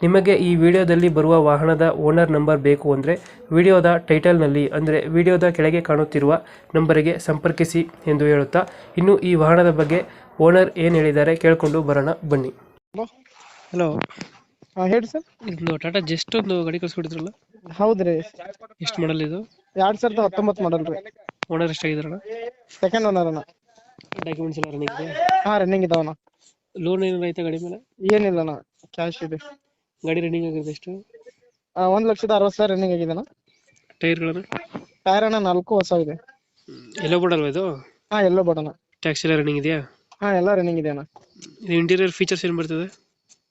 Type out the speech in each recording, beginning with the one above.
ನಿಮಗೆ ಈ ವಿಡಿಯೋದಲ್ಲಿ ಬರುವ ವಾಹನದ ಓನರ್ ನಂಬರ್ ಬೇಕು ಅಂದರೆ ವಿಡಿಯೋದ ಟೈಟಲ್ನಲ್ಲಿ ಅಂದರೆ ವಿಡಿಯೋದ ಕೆಳಗೆ ಕಾಣುತ್ತಿರುವ ನಂಬರಿಗೆ ಸಂಪರ್ಕಿಸಿ ಎಂದು ಹೇಳುತ್ತಾ ಇನ್ನು ಈ ವಾಹನದ ಬಗ್ಗೆ ಓನರ್ ಏನು ಹೇಳಿದ್ದಾರೆ ಕೇಳಿಕೊಂಡು ಬರೋಣ ಬನ್ನಿ. ಹಲೋ? ಹಲೋ? ಹಾಂ ಹೇಳಿ ಸರ್. ಇದು ಟಾಟಾ ಜಸ್ಟ್ ಒಂದು ಗಾಡಿ ಕಳಿಸ್ಕೊಡಿದ್ರಲ್ಲ? ಹೌದ್ರಿ ಎಷ್ಟು ಮಾಡಲ್ ಇದು? ಎರಡು ಸಾವಿರದ ಹತ್ತೊಂಬತ್ತು ಮಾಡಲ್ ರೀ. ಓನರ್ ಎಷ್ಟಾಗಿದಾರಣ ಸೆಕೆಂಡ್ ಓನರ್ ಅಣ್ಣ. ಡಾಕ್ಯುಮೆಂಟ್ಸ್ ಎಲ್ಲ ರನ್ನಿಂಗ್ ಇದೆ? ಹಾಂ ರನ್ನಿಂಗ್ ಇದಾವಣ್ಣ. ಲೋನ್ ಏನಾರ ಐತೆ ಗಾಡಿ ಮೇಲೆ? ಏನಿಲ್ಲ ಅಣ್ಣ ಕ್ಯಾಶ್ ಇದೆ. ಗಾಡಿ ರನ್ನಿಂಗ್ ಆಗಿದೆ ಎಷ್ಟು? ಒಂದು ಲಕ್ಷದ ಅರವತ್ತು ಸಾವಿರ ರನ್ನಿಂಗ್ ಆಗಿದೆ ಅಣ್ಣ ಟೈರ್ಗಳನ್ನು ಟೈರ್ ಅಣ್ಣ ನಾಲ್ಕು ಹೊಸ ಇದೆ. ಎಲ್ಲೋ ಬಡಲ್ವಾ ಇದು? ಹಾಂ ಎಲ್ಲೋ ಬಡಣ ಟ್ಯಾಕ್ಸ್ ಎಲ್ಲ ರನ್ನಿಂಗ್ ಇದೆಯಾ? ಹಾಂ ಎಲ್ಲ ರನ್ನಿಂಗ್ ಇದೆ ಅಣ್ಣ. ಇದು ಇಂಟೀರಿಯರ್ ಫೀಚರ್ಸ್ ಏನು ಬರ್ತದೆ?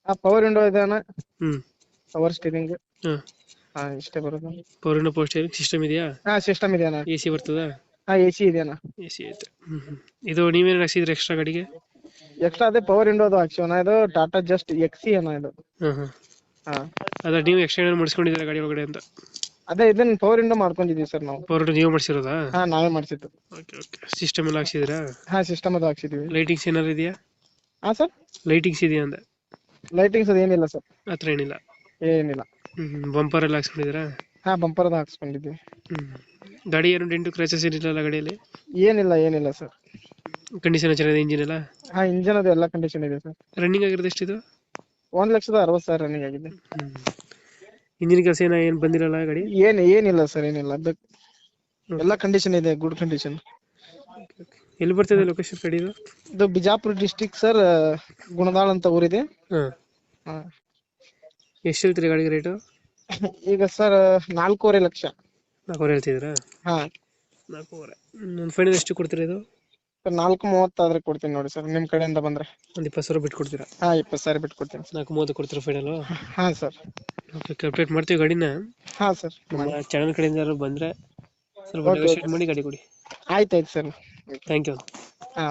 ಆ ಪವರ್ ವಿಂಡೋ ಇದೆ ಅಣ್ಣ. ಹ್ಞೂ ಪವರ್ ಸ್ಟೀರಿಂಗ್ ಹಾಂ. ಹಾಂ ಇಷ್ಟೇ ಬರೋದು. ಪವರ್ ವಿಂಡೋ ಪೋಸ್ಟ್ ಸಿಸ್ಟಮ್ ಇದೆಯಾ? ಹಾಂ ಸಿಸ್ಟಮ್ ಇದೆ ಅಣ್ಣ. ಎ ಸಿ ಹಾ ಹಾಂ ಎ ಸಿ ಇದೆ ಅಣ್ಣ. ಎ ಸಿ ಐತೆ. ಹ್ಞೂ ಹ್ಞೂ ಇದು ನೀವೇನು ಹಾಕ್ಸಿದ್ರೆ ಎಕ್ಸ್ಟ್ರಾ ಗಾಡಿಗೆ? ಎಕ್ಸ್ಟ್ರಾ ಅದೇ ಪವರ್ ವಿಂಡೋದು ಹಾಕ್ಸಿವಣ್ಣ ಇದು ಟಾಟಾ ಜಸ್ಟ್ ಎಕ್ಸಿ ಅಣ್ಣ ಇದು. ಹಾಂ ಹಾಂ ಅದ ನೀವು ಎಕ್ಸ್ಟೆಂಡರ್ ಮಾಡಿಸ್ಕೊಂಡಿದ್ದೀರಾ ಗಾಡಿ ಒಳಗಡೆ ಅಂತ? ಅದೇ ಇದನ್ನ ಪವರ್ ಇಂದ ಮಾಡ್ಕೊಂಡಿದೀವಿ ಸರ್ ನಾವು. ಪವರ್ ನೀವು ಮಾಡಿಸಿರೋದಾ? ಹಾ ನಾವೇ ಮಾಡಿಸಿದ್ದು. ಓಕೆ ಓಕೆ ಸಿಸ್ಟಮ್ ಎಲ್ಲ ಹಾಕ್ಸಿದ್ದೀರಾ? ಹಾ ಸಿಸ್ಟಮ್ ಅದು ಹಾಕ್ಸಿದೀವಿ ಲೈಟಿಂಗ್ಸ್ ಏನಾದ್ರು ಇದೆಯಾ? ಹಾ ಸರ್ ಲೈಟಿಂಗ್ಸ್ ಇದೆಯಾ ಅಂದೆ? ಲೈಟಿಂಗ್ಸ್ ಅದು ಏನಿಲ್ಲ ಸರ್ ಹತ್ರ ಏನಿಲ್ಲ? ಏನಿಲ್ಲ. ಬಂಪರ್ ಎಲ್ಲ ಹಾಕ್ಸ್ಕೊಂಡಿದ್ದೀರಾ? ಹಾ ಬಂಪರ್ ಅದು ಹಾಕ್ಸ್ಕೊಂಡಿದ್ದೀವಿ ಹ್ಮ್ ಗಾಡಿ ಏನು ಡೆಂಟು ಕ್ರ್ಯಾಚಸ್ ಏನಿಲ್ಲ ಗಾಡಿಯಲ್ಲಿ? ಏನಿಲ್ಲ ಏನಿಲ್ಲ ಸರ್ ಕಂಡೀಷನ್ ಚೆನ್ನಾಗಿದೆ ಇಂಜಿನ್ ಎಲ್ಲ? ಹಾ ಇಂಜನ್ ಅದು ಎಲ್ಲ ಕಂಡೀಷನ್ ಇದೆ ಸರ್ ರನ್ನಿಂಗ್ ಆಗಿರೋದು ಎಷ್ಟಿದು? ಒಂದ್ ಲಕ್ಷದ ಅರವತ್ತು ಸಾವಿರ ರನ್ನಿಂಗ್ ಆಗಿದೆ. ಇಂಜಿನ್ ಕೆಲಸ ಏನ ಏನು ಬಂದಿರಲ್ಲ ಗಾಡಿ? ಏನ್ ಏನಿಲ್ಲ ಸರ್ ಏನಿಲ್ಲ. ಅದು ಎಲ್ಲ ಕಂಡೀಷನ್ ಇದೆ ಗುಡ್ ಕಂಡೀಷನ್ ಎಲ್ಲಿ ಬರ್ತದೆ ಲೊಕೇಶನ್ ಗಾಡಿ ಇದು? ಇದು ಬಿಜಾಪುರ ಡಿಸ್ಟಿಕ್ ಸರ್ ಗುಣದಾಳ್ ಅಂತ ಊರಿದೆ. ಹಾಂ. ಹಾ. ಎಷ್ಟು ಹೇಳ್ತೀರಿ ಗಾಡಿಗೆ ರೇಟು ಈಗ ಸರ್ ನಾಲ್ಕೂವರೆ ಲಕ್ಷ. ನಾಲ್ಕೂವರೆ ಹೇಳ್ತಿದ್ದೀರಾ? ಹಾ. ನಾಲ್ಕೂವರೆ. ನನ್ನ ಫೈನಲ್ ಎಷ್ಟು ಕೊಡ್ತೀರಾ ಇದು? ಸರ್ ನಾಲ್ಕು ಮೂವತ್ತಾದ್ರೆ ಕೊಡ್ತೀನಿ ನೋಡಿ ಸರ್ ನಿಮ್ ಕಡೆಯಿಂದ ಬಂದ್ರೆ. ಒಂದು ಇಪ್ಪತ್ತು ಸಾವಿರ ಬಿಟ್ಟು ಕೊಡ್ತೀರಾ ಹಾ ಇಪ್ಪತ್ತು ಸಾವಿರ ಬಿಟ್ಟು ಕೊಡ್ತೀನಿ ನಾಲ್ಕು ಮೂವತ್ತು ಕೊಡ್ತೀರಾ ಫೈನಲ್ ಹಾ ಸರ್. ಓಕೆ ಅಪ್ಡೇಟ್ ಮಾಡ್ತೀವಿ ಗಾಡಿನ? ಹಾ ಸರ್. ನಮ್ಮ ಚಾನಲ್ ಕಡೆಯಿಂದ ಯಾರು ಬಂದರೆ ಸ್ವಲ್ಪ ಮಾಡಿ ಗಾಡಿ ಕೊಡಿ. ಆಯ್ತಾಯ್ತು ಸರ್. ಥ್ಯಾಂಕ್ ಯು ಹಾ.